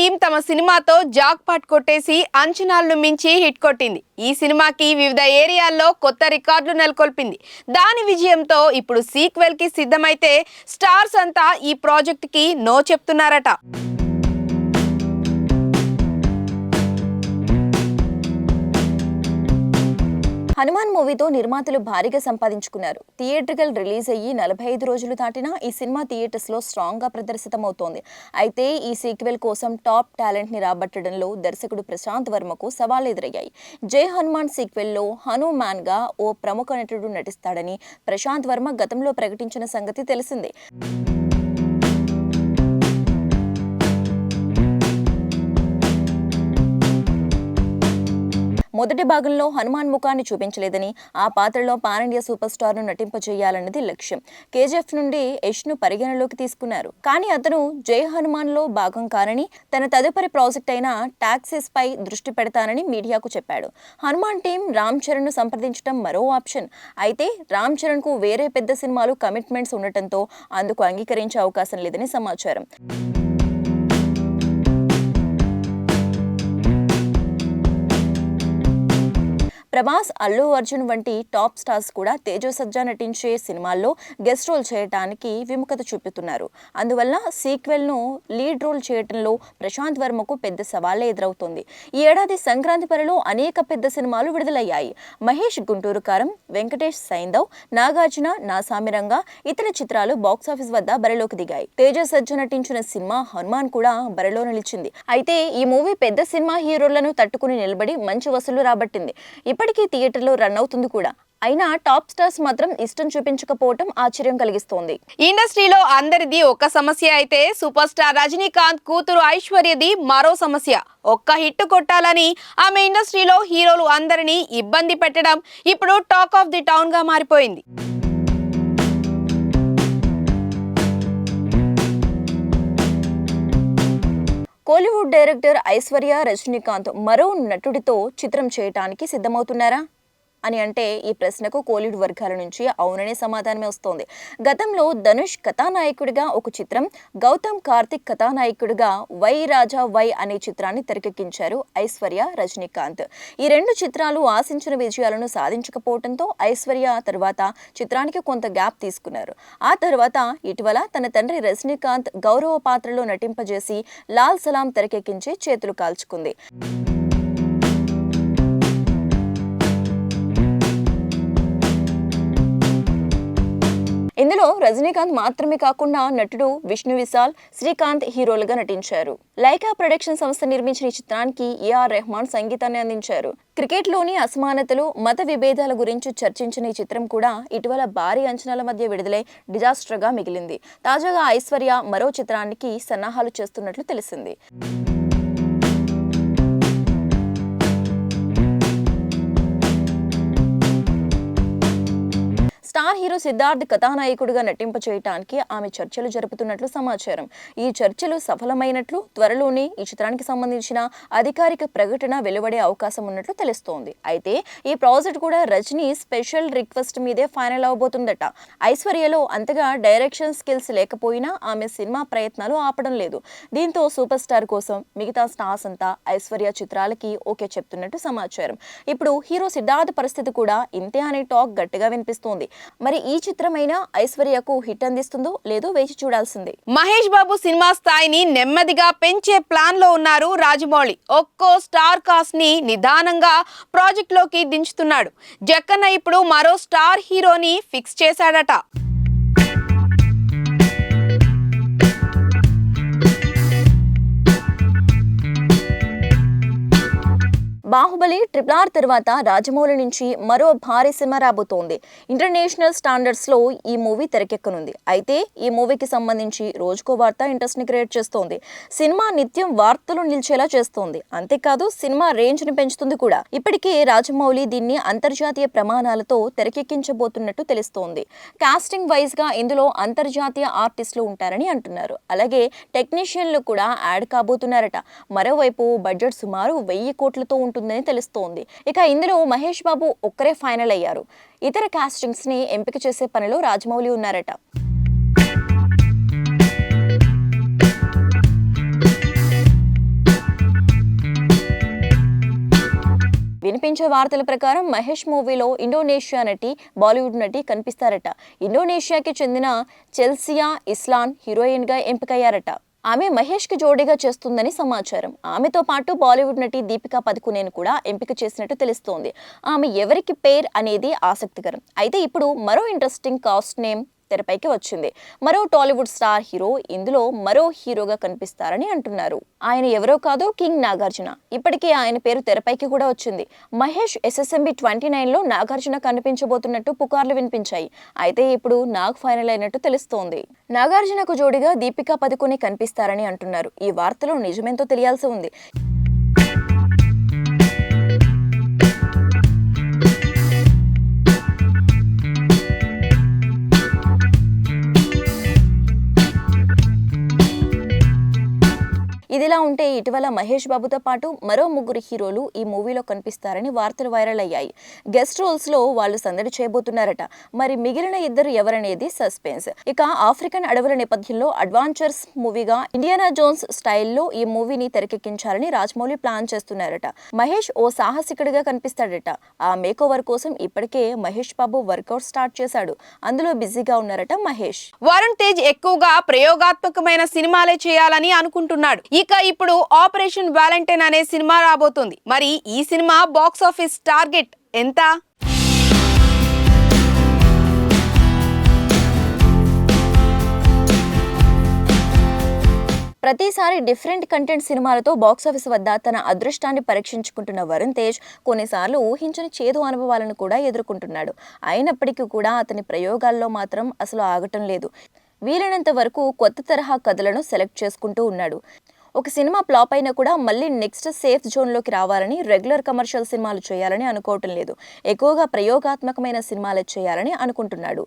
Team తమ సినిమాతో Jack pot కొట్టేసి అంచనాలను మించి హిట్ కొట్టింది. ఈ సినిమాకి వివిధ ఏరియాల్లో కొత్త రికార్డులు నెలకొల్పింది. దాని విజయంతో ఇప్పుడు సీక్వెల్కి సిద్ధమైతే స్టార్స్ అంతా ఈ ప్రాజెక్ట్కి నో చెప్తున్నారట. హనుమాన్ మూవీతో నిర్మాతలు భారీగా సంపాదించుకున్నారు. థియేట్రికల్ రిలీజ్ అయ్యి నలభై ఐదు రోజులు దాటినా ఈ సినిమా థియేటర్స్లో స్ట్రాంగ్గా ప్రదర్శితమవుతోంది. అయితే ఈ సీక్వెల్ కోసం టాప్ టాలెంట్ని రాబట్టడంలో దర్శకుడు ప్రశాంత్ వర్మకు సవాళ్ళు ఎదురయ్యాయి. జై హనుమాన్ సీక్వెల్లో హనుమాన్గా ఓ ప్రముఖ నటుడు నటిస్తాడని ప్రశాంత్ వర్మ గతంలో ప్రకటించిన సంగతి తెలిసిందే. మొదటి భాగంలో హనుమాన్ ముఖాన్ని చూపించలేదని ఆ పాత్రలో పాన్ ఇండియా సూపర్ స్టార్ను నటింపజేయాలన్నది లక్ష్యం. కేజీఎఫ్ నుండి యష్ను పరిగణలోకి తీసుకున్నారు. కానీ అతను జై హనుమాన్లో భాగం కానని తన తదుపరి ప్రాజెక్ట్ అయిన టాక్సెస్ పై దృష్టి పెడతానని మీడియాకు చెప్పాడు. హనుమాన్ టీం రామ్ చరణ్ను సంప్రదించడం మరో ఆప్షన్. అయితే రామ్ చరణ్కు వేరే పెద్ద సినిమాలు కమిట్మెంట్స్ ఉండటంతో అందుకు అంగీకరించే అవకాశం లేదని సమాచారం. ప్రభాస్ అల్లు అర్జున్ వంటి టాప్ స్టార్స్ కూడా తేజో సజ్జా నటించే సినిమాల్లో గెస్ట్ రోల్ చేయడానికి విముఖత చూపుతున్నారు. అందువల్ల సీక్వెల్ను లీడ్ రోల్ చేయడంలో ప్రశాంత్ వర్మకు పెద్ద సవాళ్ళే ఎదురవుతోంది. ఈ ఏడాది సంక్రాంతి పరిలో అనేక పెద్ద సినిమాలు విడుదలయ్యాయి. మహేష్ గుంటూరు కారం వెంకటేష్ సైందవ్ నాగార్జున నాసామిరంగా ఇతర చిత్రాలు బాక్సాఫీస్ వద్ద బరిలోకి దిగాయి. తేజ సజ్జ నటించిన సినిమా హనుమాన్ కూడా బరిలో నిలిచింది. అయితే ఈ మూవీ పెద్ద సినిమా హీరోలను తట్టుకుని నిలబడి మంచి వసూలు రాబట్టింది. ఇప్పటి ఇప్పటికీ థియేటర్లో రన్ అవుతుంది కూడా. అయినా టాప్ స్టార్స్ మాత్రం ఇష్టం చూపించకపోవటం ఆశ్చర్యం కలిగిస్తోంది. ఇండస్ట్రీలో అందరిది ఒక సమస్య అయితే సూపర్ స్టార్ రజనీకాంత్ కూతురు ఐశ్వర్యది మరో సమస్య. ఒక్క హిట్ కొట్టాలని ఆమె ఇండస్ట్రీలో హీరోలు అందరినీ ఇబ్బంది పెట్టడం ఇప్పుడు టాక్ ఆఫ్ ది టౌన్గా మారిపోయింది. కోలీవుడ్ డైరెక్టర్ ఐశ్వర్య రజనీకాంత్ మరో నటుడితో చిత్రం చేయటానికి సిద్ధమవుతున్నారా? అని అంటే ఈ ప్రశ్నకు కోలీవుడ్ వర్గాల నుంచి అవుననే సమాధానమే వస్తోంది. గతంలో ధనుష్ కథానాయకుడిగా ఒక చిత్రం గౌతమ్ కార్తిక్ కథానాయకుడిగా వై రాజా వై అనే చిత్రాన్ని తెరకెక్కించారు ఐశ్వర్య రజనీకాంత్. ఈ రెండు చిత్రాలు ఆశించిన విజయాలను సాధించకపోవడంతో ఐశ్వర్య తర్వాత చిత్రానికి కొంత గ్యాప్ తీసుకున్నారు. ఆ తర్వాత ఇటీవల తన తండ్రి రజనీకాంత్ గౌరవ పాత్రలో నటింపజేసి లాల్ సలాం తెరకెక్కించి చేతులు కాల్చుకుంది. ఇందులో రజనీకాంత్ మాత్రమే కాకుండా నటుడు విష్ణు విశాల్ శ్రీకాంత్ హీరోలుగా నటించారు. లైకా ప్రొడక్షన్ సంస్థ నిర్మించిన ఈ చిత్రానికి ఏఆర్ రెహమాన్ సంగీతాన్ని అందించారు. క్రికెట్లోని అసమానతలు మత విభేదాల గురించి చర్చించిన ఈ చిత్రం కూడా ఇటీవల భారీ అంచనాల మధ్య విడుదలై డిజాస్టర్గా మిగిలింది. తాజాగా ఐశ్వర్య మరో చిత్రానికి సన్నాహాలు చేస్తున్నట్లు తెలిసింది. స్టార్ హీరో సిద్ధార్థ్ కథానాయకుడిగా నటింప చేయటానికి ఆమె చర్చలు జరుపుతున్నట్లు సమాచారం. ఈ చర్చలు సఫలమైనట్లు త్వరలోనే ఈ చిత్రానికి సంబంధించిన అధికారిక ప్రకటన వెలువడే అవకాశం ఉన్నట్లు తెలుస్తోంది. అయితే ఈ ప్రాజెక్ట్ కూడా రజనీ స్పెషల్ రిక్వెస్ట్ మీదే ఫైనల్ అవబోతుందట. ఐశ్వర్యలో అంతగా డైరెక్షన్ స్కిల్స్ లేకపోయినా ఆమె సినిమా ప్రయత్నాలు ఆపడం లేదు. దీంతో సూపర్ స్టార్ కోసం మిగతా స్టార్స్ అంతా ఐశ్వర్య చిత్రాలకి ఓకే చెప్తున్నట్టు సమాచారం. ఇప్పుడు హీరో సిద్ధార్థ్ పరిస్థితి కూడా ఇంతే అనే టాక్ గట్టిగా వినిపిస్తోంది. మరి ఈ చిత్రమైన ఐశ్వర్యకు హిట్ అందిస్తుందో లేదో వేచి చూడాల్సిందే. మహేష్ బాబు సినిమా స్థాయిని నెమ్మదిగా పెంచే ప్లాన్లో ఉన్నారు రాజమౌళి. ఒక్కో స్టార్ కాస్ట్ని నిదానంగా ప్రాజెక్ట్లోకి దించుతున్నాడు. జక్కన్న ఇప్పుడు మరో స్టార్ హీరోని ఫిక్స్ చేశాడట. బాహుబలి ట్రిపుల్ ఆర్ తర్వాత రాజమౌళి నుంచి మరో భారీ సినిమా రాబోతోంది. ఇంటర్నేషనల్ స్టాండర్డ్స్లో ఈ మూవీ తెరకెక్కనుంది. అయితే ఈ మూవీకి సంబంధించి రోజుకో వార్త ఇంట్రెస్ట్ని క్రియేట్ చేస్తోంది. సినిమా నిత్యం వార్తలు నిలిచేలా చేస్తోంది. అంతేకాదు సినిమా రేంజ్ని పెంచుతుంది కూడా. ఇప్పటికే రాజమౌళి దీన్ని అంతర్జాతీయ ప్రమాణాలతో తెరకెక్కించబోతున్నట్టు తెలుస్తోంది. కాస్టింగ్ వైజ్గా ఇందులో అంతర్జాతీయ ఆర్టిస్టులు ఉంటారని అంటున్నారు. అలాగే టెక్నీషియన్లు కూడా యాడ్ కాబోతున్నారట. మరోవైపు బడ్జెట్ సుమారు వెయ్యి కోట్లతో ఉంటుందని తెలుస్తోంది. ఇక ఇందులో మహేష్ బాబు ఒక్కరే ఫైనల్ అయ్యారు. ఇతర కాస్టింగ్స్ని ఎంపిక చేసే పనిలో రాజమౌళి ఉన్నారట. వినిపించే వార్తల ప్రకారం మహేష్ మూవీలో ఇండోనేషియా నటి బాలీవుడ్ నటి కనిపిస్తారట. ఇండోనేషియాకి చెందిన చెల్సియా ఇస్లాన్ హీరోయిన్గా ఎంపికయ్యారట. ఆమె మహేష్కి జోడీగా చేస్తుందని సమాచారం. ఆమెతో పాటు బాలీవుడ్ నటి దీపికా పదుకునేను కూడా ఎంపిక చేసినట్టు తెలుస్తోంది. ఆమె ఎవరికి పేర్ అనేది ఆసక్తికరం. అయితే ఇప్పుడు మరో ఇంట్రెస్టింగ్ కాస్ట్ నేమ్ తెరపైకి వచ్చింది. మరో టాలీవుడ్ స్టార్ హీరో ఇందులో మరో హీరోగా కనిపిస్తారని అంటున్నారు. ఆయన ఎవరో కాదు కింగ్ నాగార్జున. ఇప్పటికే ఆయన పేరు తెరపైకి కూడా వచ్చింది. మహేష్ ఎస్ఎస్ఎంబి ట్వంటీ నైన్లో నాగార్జున కనిపించబోతున్నట్టు పుకార్లు వినిపించాయి. అయితే ఇప్పుడు నాగ్ ఫైనల్ అయినట్టు తెలుస్తోంది. నాగార్జునకు జోడిగా దీపికా పదుకుని కనిపిస్తారని అంటున్నారు. ఈ వార్తలో నిజమేంతో తెలియాల్సి ఉంది. ఇదిలా ఉంటే ఇటీవల మహేష్ బాబుతో పాటు మరో ముగ్గురు హీరోలు ఈ మూవీలో కనిపిస్తారని వార్తలు వైరల్ అయ్యాయి. గెస్ట్ రోల్స్లో వాళ్ళు సందడి చేయబోతున్నారట. మరి మిగిలిన ఇద్దరు ఎవరనేది సస్పెన్స్. ఇక ఆఫ్రికన్ అడవుల నేపథ్యంలో అడ్వాంచర్స్ మూవీగా ఇండియానా జోన్స్ స్టైల్లో ఈ మూవీని తెరకెక్కించాలని రాజమౌళి ప్లాన్ చేస్తున్నారట. మహేష్ ఓ సాహసికుడిగా కనిపిస్తాడట. ఆ మేక్ ఓవర్ కోసం ఇప్పటికే మహేష్ బాబు వర్కౌట్ స్టార్ట్ చేశాడు. అందులో బిజీగా ఉన్నారట మహేష్. వరుణ్ తేజ్ ఎక్కువగా ప్రయోగాత్మకమైన సినిమాలే చేయాలని అనుకుంటున్నాడు. ఇక ఇప్పుడు ఆపరేషన్ వ్యాలంటైన్ అనే సినిమా రాబోతుంది. మరి ఈ సినిమా బాక్స్ ఆఫీస్ టార్గెట్ ఎంత? ప్రతిసారి డిఫరెంట్ కంటెంట్ సినిమాలతో బాక్సాఫీస్ వద్ద తన అదృష్టాన్ని పరీక్షించుకుంటున్న వరుణ్ తేజ్ కొన్నిసార్లు ఊహించని చేదు అనుభవాలను కూడా ఎదుర్కొంటున్నాడు. అయినప్పటికీ కూడా అతని ప్రయోగాల్లో మాత్రం అసలు ఆగటం లేదు. వీలైనంత వరకు కొత్త తరహా కథలను సెలెక్ట్ చేసుకుంటూ ఉన్నాడు. ఒక సినిమా ఫ్లాప్ అయినా కూడా మళ్ళీ నెక్స్ట్ సేఫ్ జోన్లోకి రావాలని రెగ్యులర్ కమర్షియల్ సినిమాలు చేయాలని అనుకోవటం లేదు. ఎక్కువగా ప్రయోగాత్మకమైన సినిమాలు చేయాలని అనుకుంటున్నాడు.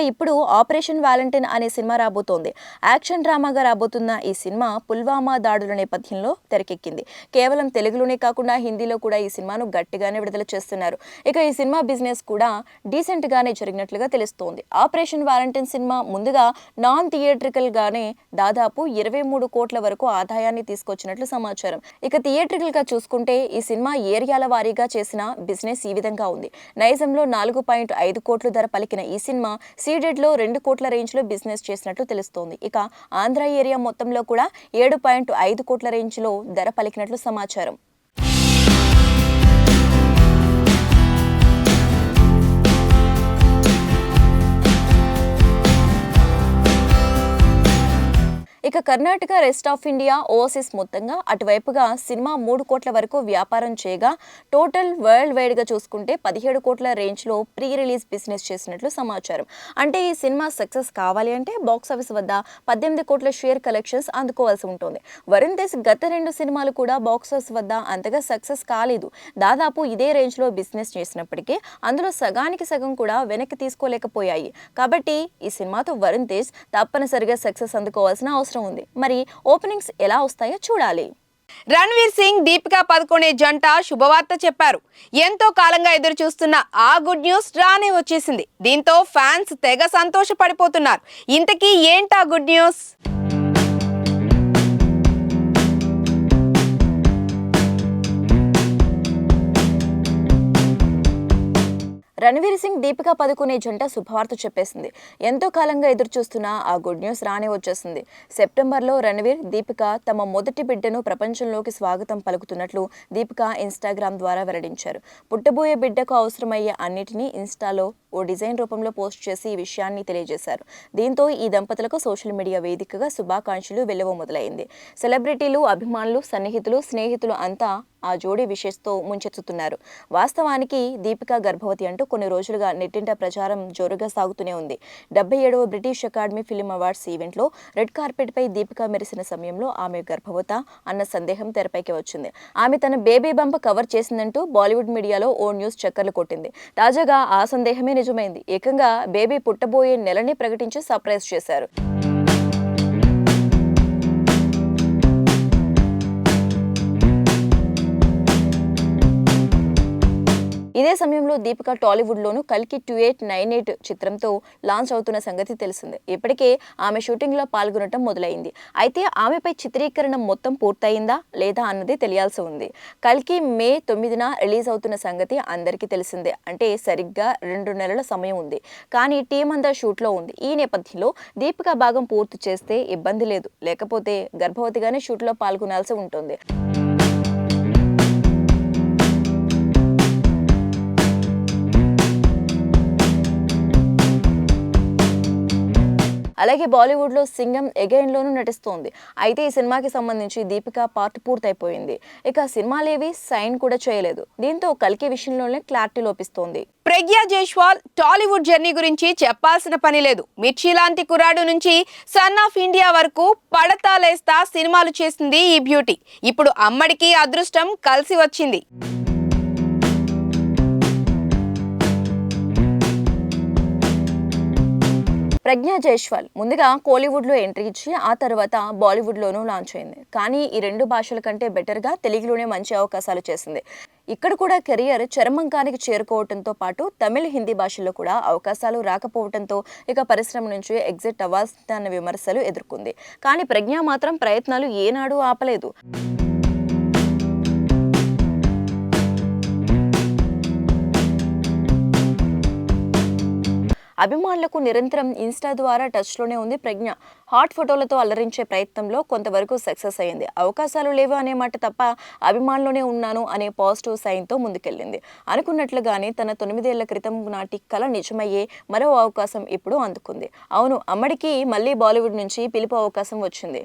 ఇప్పుడు ఆపరేషన్ వ్యాలంటైన్ అనే సినిమా రాబోతోంది. యాక్షన్ డ్రామాగా రాబోతున్న ఈ సినిమా పుల్వామా దాడుల నేపథ్యంలో తెరకెక్కింది. కేవలం తెలుగులోనే కాకుండా హిందీలో కూడా ఈ సినిమాను గట్టిగానే విడుదల చేస్తున్నారు. ఇక ఈ సినిమా బిజినెస్ కూడా డీసెంట్గానే జరిగినట్లుగా తెలుస్తోంది. ఆపరేషన్ వ్యాలంటైన్ సినిమా ముందుగా నాన్ థియేట్రికల్ గానే దాదాపు ఇరవై మూడు కోట్ల వరకు ఆదాయాన్ని తీసుకొచ్చినట్లు సమాచారం. ఇక థియేట్రికల్గా చూసుకుంటే ఈ సినిమా ఏరియాల వారీగా చేసిన బిజినెస్ ఈ విధంగా ఉంది. నైజంలో నాలుగు పాయింట్ ఐదు కోట్ల ధర పలికిన ఈ సినిమా సీడెడ్లో రెండు కోట్ల రేంజ్లో బిజినెస్ చేసినట్లు తెలుస్తోంది. ఇక ఆంధ్ర ఏరియా మొత్తంలో కూడా ఏడు పాయింట్ ఐదు కోట్ల రేంజ్లో ధర పలికినట్లు సమాచారం. ఇక Karnataka rest of India overseas మొత్తంగా అటువైపుగా సినిమా మూడు కోట్ల వరకు వ్యాపారం చేయగా టోటల్ వరల్డ్ వైడ్గా చూసుకుంటే పదిహేడు కోట్ల రేంజ్లో ప్రీ రిలీజ్ బిజినెస్ చేసినట్లు సమాచారం. అంటే ఈ సినిమా సక్సెస్ కావాలి అంటే బాక్స్ ఆఫీస్ వద్ద పద్దెనిమిది కోట్ల షేర్ కలెక్షన్స్ అందుకోవాల్సి ఉంటుంది. వరుణ్ దేశ్ గత రెండు సినిమాలు కూడా బాక్స్ ఆఫీస్ వద్ద అంతగా సక్సెస్ కాలేదు. దాదాపు ఇదే రేంజ్లో బిజినెస్ చేసినప్పటికీ అందులో సగానికి సగం కూడా వెనక్కి తీసుకోలేకపోయాయి. కాబట్టి ఈ సినిమాతో వరుణ్ తేజ్ తప్పనిసరిగా సక్సెస్ అందుకోవాల్సిన అవసరం ఉంది. మరి ఓపెనింగ్స్ ఎలా వస్తాయో చూడాలి. రణ్వీర్ సింగ్ దీపికా పదుకొనే జంట శుభవార్త చెప్పారు. ఎంతో కాలంగా ఎదురు చూస్తున్న ఆ గుడ్ న్యూస్ రానే వచ్చేసింది. దీంతో ఫ్యాన్స్ తెగ సంతోషపడిపోతున్నారు. ఇంతకీ ఏంటా గుడ్ న్యూస్? రణవీర్ సింగ్ దీపికా పదుకునే జంట శుభవార్త చెప్పేసింది. ఎంతో కాలంగా ఎదురు చూస్తున్న ఆ గుడ్ న్యూస్ రానే వచ్చేసింది. సెప్టెంబర్లో రణవీర్ దీపిక తమ మొదటి బిడ్డను ప్రపంచంలోకి స్వాగతం పలుకుతున్నట్లు దీపిక ఇన్స్టాగ్రామ్ ద్వారా వెల్లడించారు. పుట్టబోయే బిడ్డకు అవసరమయ్యే అన్నిటినీ ఇన్స్టాలో ఓ డిజైన్ రూపంలో పోస్ట్ చేసి ఈ విషయాన్ని తెలియజేశారు. దీంతో ఈ దంపతులకు సోషల్ మీడియా వేదికగా శుభాకాంక్షలు వెలువ మొదలైంది. సెలబ్రిటీలు అభిమానులు సన్నిహితులు స్నేహితులు అంతా ఆ జోడీ విషెస్తో ముంచెత్తుతున్నారు. వాస్తవానికి దీపిక గర్భవతి అంటూ కొన్ని రోజులుగా నెట్టింట ప్రచారం జోరుగా సాగుతూనే ఉంది. డెబ్బై ఏడవ బ్రిటిష్ అకాడమీ ఫిల్మ్ అవార్డ్స్ ఈవెంట్లో రెడ్ కార్పెట్పై దీపిక మెరిసిన సమయంలో ఆమె గర్భవత అన్న సందేహం తెరపైకి వచ్చింది. ఆమె తన బేబీ బంప కవర్ చేసిందంటూ బాలీవుడ్ మీడియాలో ఓ న్యూస్ చక్కర్లు కొట్టింది. తాజాగా ఆ సందేహమే నిజమైంది. ఏకంగా బేబీ పుట్టబోయే నెలని ప్రకటించి సర్ప్రైజ్ చేశారు. ఇదే సమయంలో దీపిక టాలీవుడ్లోను కల్కి టూ ఎయిట్ నైన్ ఎయిట్ చిత్రంతో లాంచ్ అవుతున్న సంగతి తెలిసిందే. ఇప్పటికే ఆమె షూటింగ్లో పాల్గొనటం మొదలైంది. అయితే ఆమెపై చిత్రీకరణ మొత్తం పూర్తయిందా లేదా అన్నది తెలియాల్సి ఉంది. కల్కి మే తొమ్మిదిన రిలీజ్ అవుతున్న సంగతి అందరికీ తెలిసిందే. అంటే సరిగ్గా రెండు నెలల సమయం ఉంది. కానీ టీం అంతా షూట్లో ఉంది. ఈ నేపథ్యంలో దీపిక భాగం పూర్తి చేస్తే ఇబ్బంది లేదు. లేకపోతే గర్భవతిగానే షూట్లో పాల్గొనాల్సి ఉంటుంది. అలాగే బాలీవుడ్లో సింగం ఎగైన్లోనూ నటిస్తోంది. అయితే ఈ సినిమాకి సంబంధించి దీపిక పార్ట్ పూర్తయిపోయింది. ఇక సినిమాలేవి సైన్ కూడా చేయలేదు. దీంతో కల్కి విషయంలోనే క్లారిటీ లోపిస్తోంది. ప్రజ్ఞా జైష్వాల్ టాలీవుడ్ జర్నీ గురించి చెప్పాల్సిన పని లేదు. మిర్చి లాంటి కురాడు నుంచి సన్ ఆఫ్ ఇండియా వరకు పడతా లేస్తా సినిమాలు చేసింది ఈ బ్యూటీ. ఇప్పుడు అమ్మడికి అదృష్టం కలిసి వచ్చింది. ప్రజ్ఞా జైష్వాల్ ముందుగా కోలీవుడ్లో ఎంట్రీ ఇచ్చి ఆ తర్వాత బాలీవుడ్లోనూ లాంచ్ అయింది. కానీ ఈ రెండు భాషల కంటే బెటర్గా తెలుగులోనే మంచి అవకాశాలు చేసింది. ఇక్కడ కూడా కెరియర్ చర్మంకానికి చేరుకోవడంతో పాటు తమిళ హిందీ భాషల్లో కూడా అవకాశాలు రాకపోవడంతో ఇక పరిశ్రమ నుంచి ఎగ్జిట్ అవ్వాల్సిన విమర్శలు ఎదుర్కొంది. కానీ ప్రజ్ఞ మాత్రం ప్రయత్నాలు ఏనాడూ ఆపలేదు. అభిమానులకు నిరంతరం ఇన్స్టా ద్వారా టచ్లోనే ఉంది ప్రజ్ఞ. హాట్ ఫోటోలతో అలరించే ప్రయత్నంలో కొంతవరకు సక్సెస్ అయింది అవకాశాలు లేవు అనే మాట తప్ప అభిమానులోనే ఉన్నాను అనే పాజిటివ్ సైన్తో ముందుకెళ్ళింది. అనుకున్నట్లుగానే తన తొమ్మిదేళ్ళ క్రితం నాటి కళ నిజమయ్యే మరో అవకాశం ఇప్పుడు అందుకుంది. అవును అమ్మడికి మళ్ళీ బాలీవుడ్ నుంచి పిలుపు అవకాశం వచ్చింది.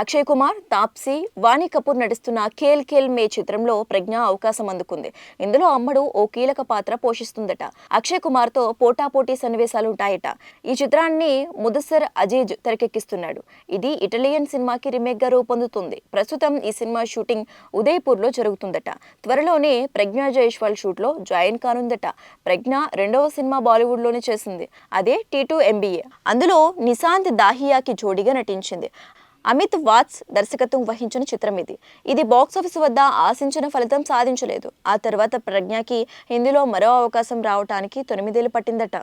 అక్షయ్ కుమార్ తాప్సీ వాణి కపూర్ నటిస్తున్న ఖేల్ ఖేల్ మే చిత్రంలో ప్రజ్ఞ అవకాశం అందుకుంది. ఇందులో అమ్మడు ఓ కీలక పాత్ర పోషిస్తుందట. అక్షయ్ కుమార్తో పోటాపోటీ సన్నివేశాలు ఉంటాయట ఈ చిత్రాన్ని ముదస్సర్ అజీజ్ తెరకెక్కిస్తున్నాడు. ఇది ఇటాలియన్ సినిమాకి రీమేక్గా రూపొందుతుంది. ప్రస్తుతం ఈ సినిమా షూటింగ్ ఉదయపూర్లో జరుగుతుందట. త్వరలోనే ప్రజ్ఞ జైష్వాల్ షూట్లో జాయిన్ కానుందట. ప్రజ్ఞ రెండవ సినిమా బాలీవుడ్లోనే చేసింది. అదే టీ టూ ఎంబీఏ. అందులో నిశాంత్ దాహియాకి జోడీగా నటించింది. అమిత్ వాత్స్ దర్శకత్వం వహించిన చిత్రం ఇది. ఇది బాక్సాఫీస్ వద్ద ఆశించిన ఫలితం సాధించలేదు. ఆ తర్వాత ప్రజ్ఞకి హిందీలో మరో అవకాశం రావటానికి తొమ్మిదేళ్ళు పట్టిందట.